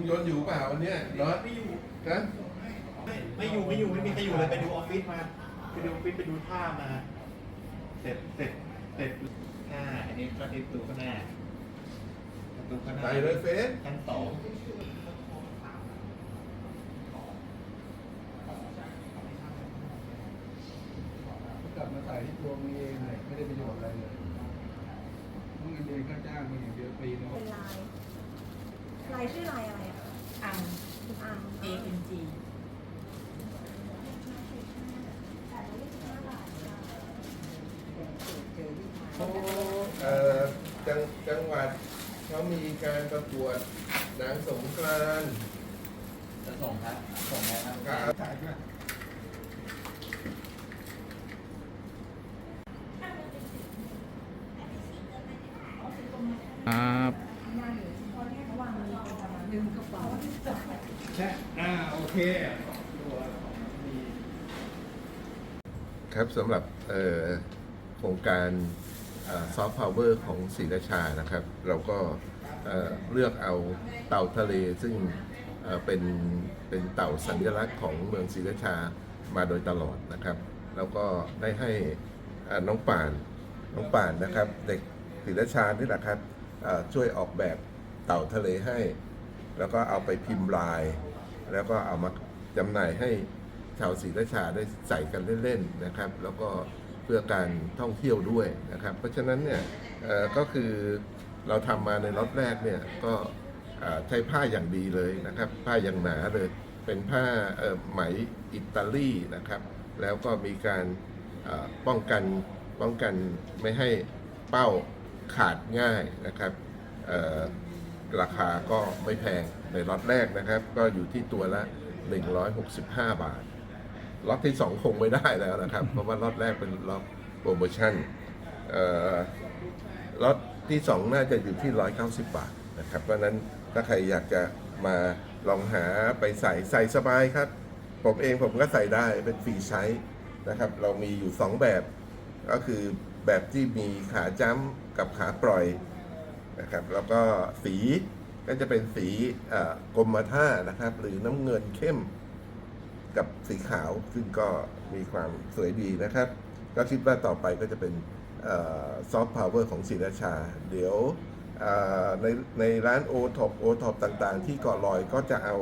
นอยู่เปล่าวันเนี้ยน็อตไม่อยู่นะไม่ไม่อยู่ไม่อยู่ไม่มีใครอยู่เลยไปดูออฟฟิศมาไปดูออฟฟิศไปดูท่ามา เสร็จเสร็จเสร็จอ่าอันนี้ก็ที่ประตูข้างหน้าประตูข้างหน้าใส่เลยเฟสชั้นสองกลับมาใส่ที่ตัวมึงเองเลยไม่ได้ประโยชน์อะไรเลยมึงเงินเดือนค่าจ้างมึงอย่างเดียวปีนึงเป็นลายลายชื่อลายอะไรอะอังอัง A N G เจอที่โอ้เอ่อจังจังหวัดเขามีการประกวดนางสงกรานต์จะส่งครับ ส่งแครับครับ ถ่ายด้วย ครับ ระหว่างมี เป็นประมาณลืมกระเป๋าแช่อ่าโอเคครับสำหรับโครงการซอฟต์พาวเวอร์ของศรีราชานะครับ เราก็เเลือกเอาเต่าทะเลซึ่งเเป็นเป็นเต่าสัญลักษณ์ของเมืองศรีราชามาโดยตลอดนะครับ แล้วก็ได้ให้น้องป่านน้องป่านนะครับ เด็กศรีราชานี่แหละครับช่วยออกแบบเต่าทะเลให้ แล้วก็เอาไปพิมพ์ลาย แล้วก็เอามาจำหน่ายให้ชาวศรีราชาได้ใส่กันเล่นๆนะครับ แล้วก็เพื่อการท่องเที่ยวด้วยนะครับ เพราะฉะนั้นเนี่ยก็คือเราทำมาในล็อตแรกเนี่ยก็ใช้ผ้าอย่างดีเลยนะครับ ผ้าอย่างหนาเลย เป็นผ้าไหมอิตาลีนะครับ แล้วก็มีการป้องกันป้องกันไม่ให้เป้าขาดง่ายนะครับ ราคาก็ไม่แพงในล็อตแรกนะครับ ก็อยู่ที่ตัวละ 165 บาทล็อตที่ 2 คงไม่ได้แล้วนะครับ เพราะว่าล็อตแรกเป็นล็อตโปรโมชั่นเอ่อล็อตที่ 2 น่าจะอยู่ที่ 190 บาทนะครับ เพราะฉะนั้นถ้าใครอยากจะมาลองหาไปใส่ใส่สบายครับ ผมเองผมก็ใส่ได้เป็นฟรีไซส์นะครับ เรามีอยู่ 2 แบบ ก็คือแบบที่มีขาจ้ำกับขาปล่อย นะครับแล้วก็สีก็จะเป็นสีกรมท่านะครับ หรือน้ำเงินเข้มกับสีขาวซึ่งก็มีความสวยดีนะครับ ก็คิดว่าต่อไปก็จะเป็นซอฟต์พาวเวอร์ของศรีราชา เดี๋ยวในในร้านโอท็อปโอท็อปต่างๆ ที่เกาะลอยก็จะเอา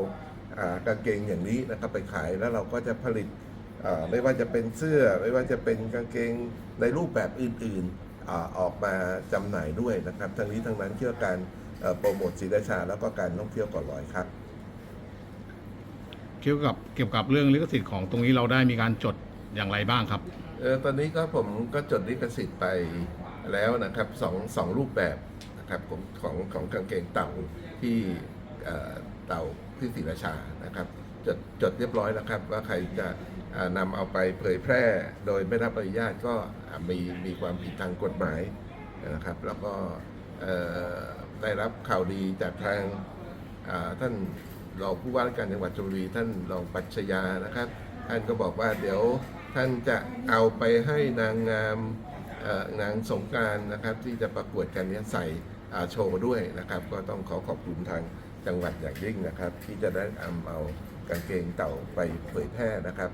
อากางเกงอย่างนี้นะครับไปขายแล้วเราก็จะผลิตไม่ว่าจะเป็นเสื้อ ไม่ว่าจะเป็นกางเกงในรูปแบบอื่นๆ อาออกมาจำหน่ายด้วยนะครับทั้งนี้ทั้งนั้นเพื่อการเอ่อโปรโมทศรีราชา แล้วก็การท่องเที่ยวเก่อนลอยครับเกี่ยวกับเกี่ยวกับเรื่องลิขสิทธิ์ของตรงนี้เราได้มีการจดอย่างไรบ้างครับเออตอนนี้ก็ผมก็จดลิขสิทธิ์ไปแล้วนะครับสองสองรูปแบบนะครับของของของกางเกงเต่าที่เอ่อเต่าที่ศรีราชานะครับ จดจดเรียบร้อยแล้วครับ ว่าใครจะอ่านำเอาไปเผยแพร่ โดยไม่รับอนุญาตก็มีมีความผิดทางกฎหมายนะครับ แล้วก็ได้รับข่าวดีจากทางท่านรองผู้ว่าราชการจังหวัดชลบุรีท่านรองปัชญานะครับ ท่านก็บอกว่าเดี๋ยวท่านจะเอาไปให้นางงามนางสงการนะครับที่จะประกวดกันนี้ยใส่โชว์ด้วยนะครับ ก็ต้องขอขอบคุณทาง จังหวัดอย่างยิ่งนะครับ ที่จะได้นำเอากางเกงเต่าไปเผยแพร่นะครับ